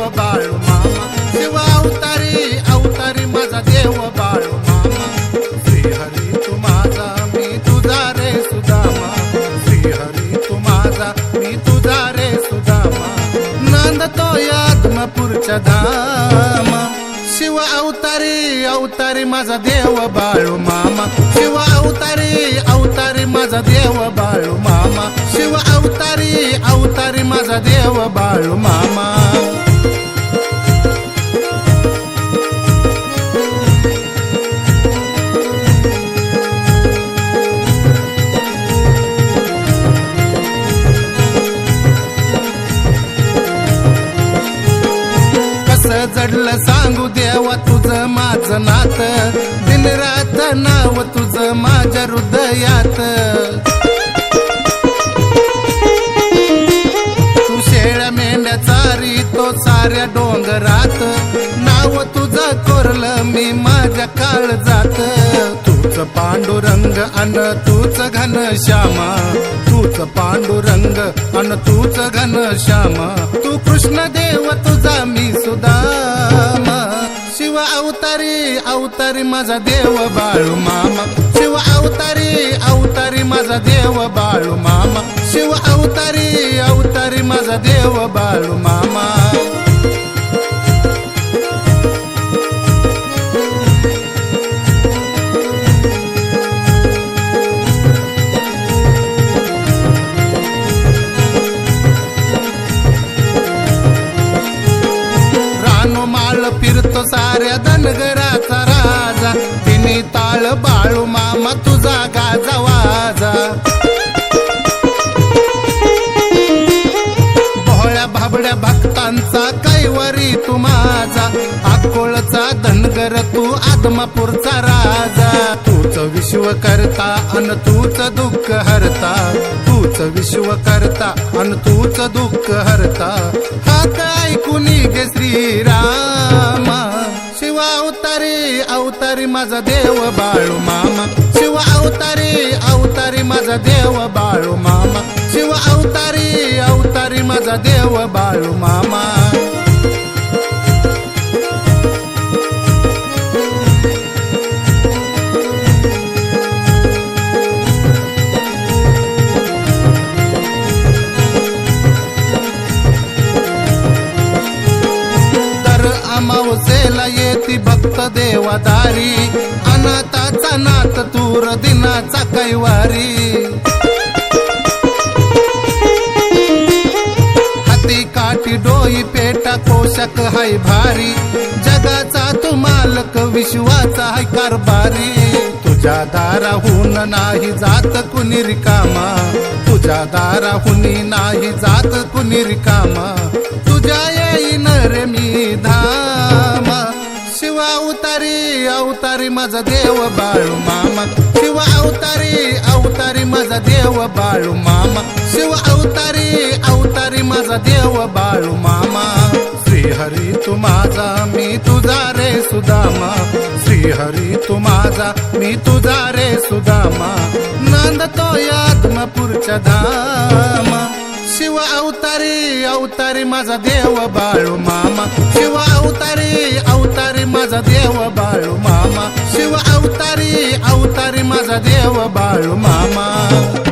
देव बाळू मामा शिव अवतारी अवतारी माझा देव बाळू मामा श्रीहरी तू माझा मी तुझा रे सुदामा. श्रीहरी तू माझा मी तुझा रे सुदामा. नंद तो आत्मपूरच्या धामा शिव अवतारी अवतारी माझा देव बाळू मामा. शिव अवतारी अवतारी माझा देव बाळू मामा. शिव अवतारी अवतारी माझा देव बाळू मामा. कसं सांगू देवा तुझं माझं नात. दिन रात नाव तुझं माझ्या हृदयात. तू शेळ्या मेंढ्या चारी तो साऱ्या डोंगरात. नाव तुझं कोरलं मी माझ्या काळ जात पांडुरंग अन तूच घन श्यामा. तूच पांडुरंग अन तूच घन श्यामा. तू कृष्ण देव तुझा मी सुदामा. शिव अवतारी अवतारी माझा देव बाळू मामा. शिव अवतारी अवतारी माझा देव बाळू मामा. शिव अवतारी अवतारी माझा देव बाळू मामा. रानो फिरतो साऱ्या धनगराचा राजा. तिने ताळ बाळू मामा तुझा गाजा वाजा. भोळ्या भाबड्या भक्तांचा कैवरी तू माझा. अकोळचा धनगर तू आदमापूरचा राजा. तूच विश्व करता अन तूच दुःख हरता. विश्व करता अन तूच दुःख हरता. हा काय कुणी गे श्रीरामा? शिव अवतारी अवतारी माझा देव बाळू मामा. शिव अवतारी अवतारी माझा देव बाळू मामा. शिव अवतारी अवतारी माझा देव बाळू मामा. येती देवादारी. अनाथाचा नात तूर दिनाचा कैवारी. हाती काठी डोई पेटा कोशक हाय भारी. जगाचा तू मालक विश्वाचा हाय कारभारी. तुझ्या दाराहून नाही जात कुणी रिकामा. तुझ्या दाराहून नाही जात कुणी रिकामा. तुझ्या येईन रे मी धामा अवतारी अवतारी माझा देव बाळू मामा. शिव अवतारी अवतारी माझा देव बाळू मामा. शिव अवतारी अवतारी माझा देव बाळू मामा. श्रीहरी तू माझा मी तुझा रे सुदामा. श्रीहरी तू माझा मी तुझा रे सुदामा. नांदतो आत्मपूरच्या धाम. शिव अवतारी अवतारी माझा देव बाळू मामा. शिव अवतारी अवतारी माझा देव बाळू मामा. शिव अवतारी अवतारी माझा देव बाळू मामा.